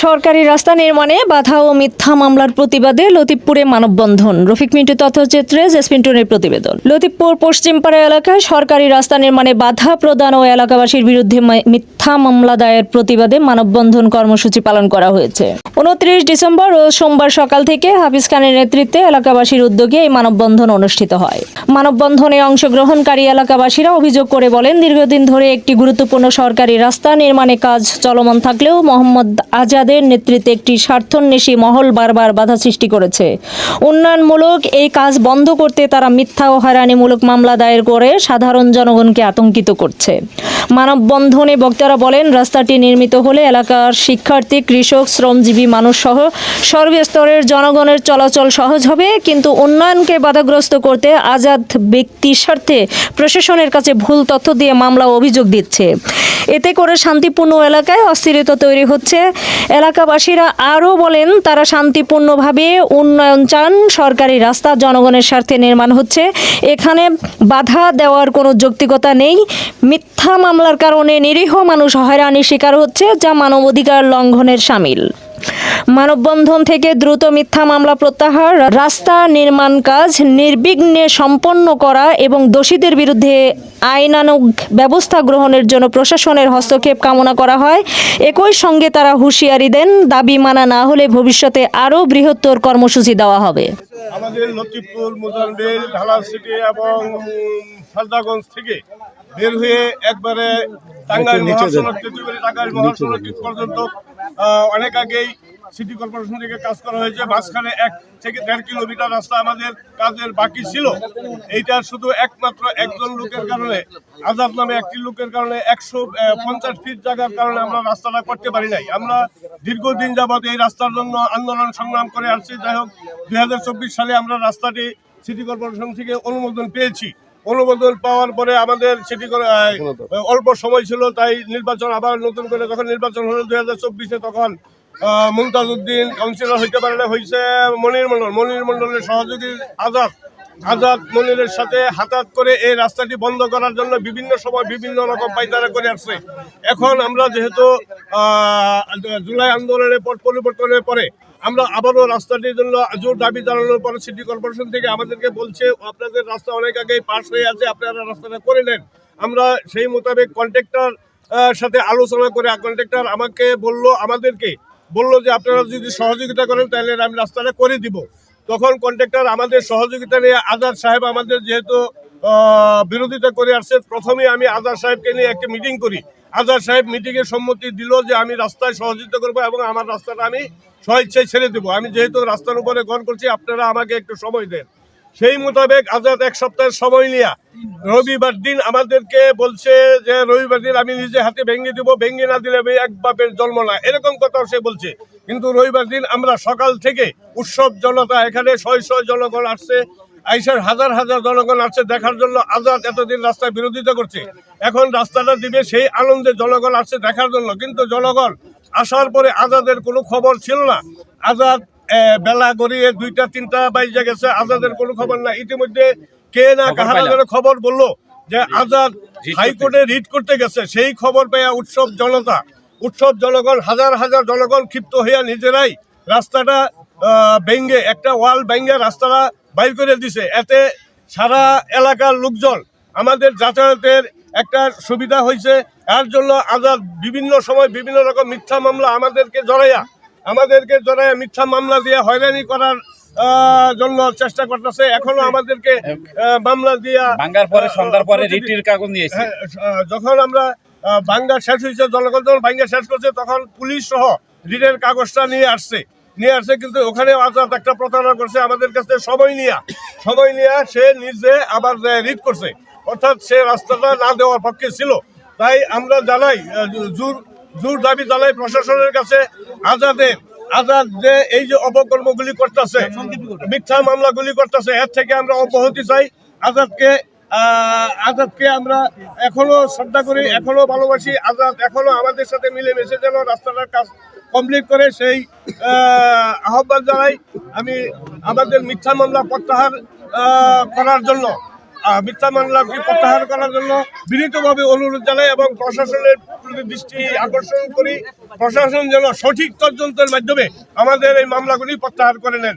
সরকারি রাস্তা নির্মাণে বাধা ও মিথ্যা মামলার প্রতিবাদে লতিফপুরে মানববন্ধন। রফিক মিন্টু তথ্যচিত্রে জেসপিন্টনের প্রতিবেদন। লতিফপুর পশ্চিমপাড়া এলাকায় সরকারি রাস্তা নির্মাণে বাধা প্রদান ও এলাকাবাসীর বিরুদ্ধে মিথ্যা মামলা দায়ের প্রতিবাদে মানববন্ধন কর্মসূচি পালন করা হয়েছে। উনত্রিশ ডিসেম্বর ও সোমবার সকাল থেকে হাফিজ খানের নেতৃত্বে এলাকাবাসীর উদ্যোগে এই মানববন্ধন অনুষ্ঠিত হয়। মানববন্ধনে অংশগ্রহণকারী এলাকাবাসীরা অভিযোগ করে বলেন, দীর্ঘদিন ধরে একটি গুরুত্বপূর্ণ সরকারি রাস্তা নির্মাণে কাজ চলমান থাকলেও মোহাম্মদ আজাদের নেতৃত্বে একটি স্বার্থন্বেষী মহল বারবার বাধা সৃষ্টি করেছে। উন্নয়নমূলক এই কাজ বন্ধ করতে তারা মিথ্যা ও হয়রানিমূলক মামলা দায়ের করে সাধারণ জনগণকে আতঙ্কিত করছে। মানববন্ধনে বক্তারা বলেন, রাস্তাটি নির্মিত হলে এলাকার শিক্ষার্থী, কৃষক, শ্রমজীবী মানুষ সহ সর্বস্তরের জনগণের চলাচল সহজ হবে, কিন্তু উন্নয়নকে বাধাগ্রস্ত করতে আজাদ ব্যক্তির স্বার্থে প্রশাসনের কাছে ভুল তথ্য দিয়ে মামলা অভিযোগ দিচ্ছে। এতে করে শান্তিপূর্ণ এলাকায় অস্থিরতা তৈরি হচ্ছে। এলাকাবাসীরা আরও বলেন, তারা শান্তিপূর্ণভাবে উন্নয়ন চান, সরকারি রাস্তা জনগণের স্বার্থে নির্মাণ হচ্ছে। এখানে বাধা দেওয়ার কোনো যৌক্তিকতা নেই। মিথ্যা মামলার কারণে নিরীহ মানুষ হয়রানির শিকার হচ্ছে, যা মানবাধিকার লঙ্ঘনের সামিল। মানববন্ধন থেকে দ্রুত মিথ্যা মামলা প্রত্যাহার রাস্তা নির্মাণ কাজ নির্বিঘ্নে সম্পন্ন করা এবং দোষীদের বিরুদ্ধে আইনানুগ ব্যবস্থা গ্রহণের জন্য প্রশাসনের হস্তক্ষেপ কামনা করা হয়। একই সঙ্গে তারা হুঁশিয়ারি দেন দাবি মানা না হলে ভবিষ্যতে আরও বৃহত্তর কর্মসূচি দেওয়া হবে। আমাদের লতিফপুর মুজানবিল ঢালা সিটি এবং সালদাগঞ্জ থেকে বের হয়ে একবারে টাঙ্গাইল মহাসড়ক টাঙ্গাইল মহাসড়ক পর্যন্ত অনেক আগেই সিটি কর্পোরেশন থেকে কাজ করা হয়েছে। মাঝখানে এক থেকে দেড় কিলোমিটার রাস্তা আমাদের কাজের বাকি ছিল। এইটা শুধু একমাত্র একজন লোকের কারণে। আজাদ নামে একটি লোকের কারণে একশো পঞ্চাশ ফিট জায়গার কারণে আমরা রাস্তাটা করতে পারি নাই। আমরা দীর্ঘদিন যাবৎ এই রাস্তার জন্য আন্দোলন সংগ্রাম করে আসছি। যাই হোক দু হাজার চব্বিশ সালে আমরা রাস্তাটি সিটি কর্পোরেশন থেকে অনুমোদন পেয়েছি। অনুমোদন পাওয়ার পরে আমাদের সিটি অল্প সময় ছিল তাই নির্বাচন আবার নতুন করে যখন নির্বাচন হলো দুই হাজার চব্বিশে তখন মুমতাজ উদ্দিন কাউন্সিলর হইতে পারে না হয়েছে মনির মন্ডল মনির মন্ডলের সহযোগী আজাদ আজাদ মনিরের সাথে হাতাত করে এই রাস্তাটি বন্ধ করার জন্য বিভিন্ন সময় বিভিন্ন রকম পাইতারা করে আসছে। এখন আমরা যেহেতু জুলাই আন্দোলনের পর পরিবর্তনের পরে আমরা আবারও রাস্তাটির জন্য জোর দাবি জানানোর পরে সিটি কর্পোরেশন থেকে আমাদেরকে বলছে, আপনাদের রাস্তা অনেক আগেই পাস হয়ে আছে, আপনারা রাস্তাটা করে নেন। আমরা সেই মোতাবেক কন্ট্রাক্টর সাথে আলোচনা করে কন্ট্রাক্টর আমাকে বলল, আমাদেরকে বলল যে আপনারা যদি সহযোগিতা করেন, তাহলে আমি রাস্তাটা করে দিব। তখন কন্ট্রাক্টর আমাদের সহযোগিতা নিয়ে আজাদ সাহেব আমাদের যেহেতু বিরোধিতা করে আসছে। প্রথমে আমি আজাদ সাহেবকে নিয়ে একটা মিটিং করি। আজাদ সাহেব মিটিংয়ে সম্মতি দিল যে আমি রাস্তায় সহযোগিতা করব এবং আমার রাস্তাটা আমি স্বইচ্ছায় ছেড়ে দেবো। আমি যেহেতু রাস্তার উপরে গ্রহণ করছি, আপনারা আমাকে একটু সময় দেন। সেই মোতাবেক আজাদ এক সপ্তাহের সময় নিয়ে রবিবার দিন আমাদেরকে বলছে যে, রবিবার দিন আমি নিজে হাতে ভেঙে দিব, ভেঙে না দিলে এক বাপের জন্ম না। এরকম কথাও সে বলছে। কিন্তু রবিবার দিন আমরা সকাল থেকে উৎসব জনতা এখানে শয় শয় জনগণ আসছে। আইসার হাজার হাজার জনগণ আসছে দেখার জন্য আজাদ এতদিন রাস্তায় বিরোধিতা করছে। এখন রাস্তাটা দিবে সেই আনন্দে জনগণ আসছে দেখার জন্য। কিন্তু জনগণ আসার পরে আজাদের কোনো খবর ছিল না। আজাদ বেলা গড়িয়ে দুইটা তিনটা বাইজে গেছে। আজাদের কোনো খবর না ইতিমধ্যে কে না কাহারা যেন খবর বলল যে আজাদ হাইকোর্টে রিট করতে গেছে। সেই খবর পেয়ে উৎসব জনতা উৎসব জনগণ হাজার হাজার জনগণ ক্ষিপ্ত হইয়া নিজেরাই রাস্তাটা ভেঙ্গে একটা ওয়াল ভেঙ্গে রাস্তাটা বাইর করে দিছে। এতে সারা এলাকার লোকজন আমাদের যাতায়াতের একটা সুবিধা হয়েছে। এর জন্য আজাদ বিভিন্ন সময় বিভিন্ন রকম মিথ্যা মামলা আমাদেরকে জড়াইয়া আমাদেরকে জড়াইয়া মিথ্যা মামলা দিয়ে হয়রানি করার জন্য চেষ্টা করতেছে। এখনও আমাদেরকে মামলা দিয়া ভাঙ্গার পরে সন্ধ্যার পরে রিটির কাগজ নিয়েছি। হ্যাঁ, যখন আমরা ভাঙ্গা শেষ হয়েছে জনগণ যখন ভাঙ্গা শেষ করছে তখন পুলিশ সহ রিটের কাগজটা নিয়ে আসছে। নিয়ে আসছে কিন্তু ওখানে আজাদ একটা প্রতারণা করছে আমাদের কাছে সময় নিয়ে। সময় নিয়ে সে নিজে আবার রিট করছে। অর্থাৎ সে রাস্তাটা না দেওয়ার পক্ষে ছিল। তাই আমরা জানাই জোর জোর দাবি জানাই প্রশাসনের কাছে আজাদের আজাদ যে এই যে অপকর্মগুলি করতেছে, মিথ্যা মামলাগুলি করতেছে, এর থেকে আমরা অব্যাহতি চাই। আজাদকে আজাদকে আমরা এখনও শ্রদ্ধা করি, এখনও ভালোবাসি। আজাদ এখনও আমাদের সাথে মিলেমিশে যেন রাস্তাটার কাজ কমপ্লিট করে সেই আহ্বান জানাই আমি আমাদের মিথ্যা মামলা প্রত্যাহার করার জন্য মিথ্যা মামলা প্রত্যাহার করার জন্য বিনীতভাবে অনুরোধ জানাই এবং প্রশাসনের প্রতি দৃষ্টি আকর্ষণ করি। প্রশাসন যেন সঠিক তদন্তের মাধ্যমে আমাদের এই মামলাগুলি প্রত্যাহার করে নেন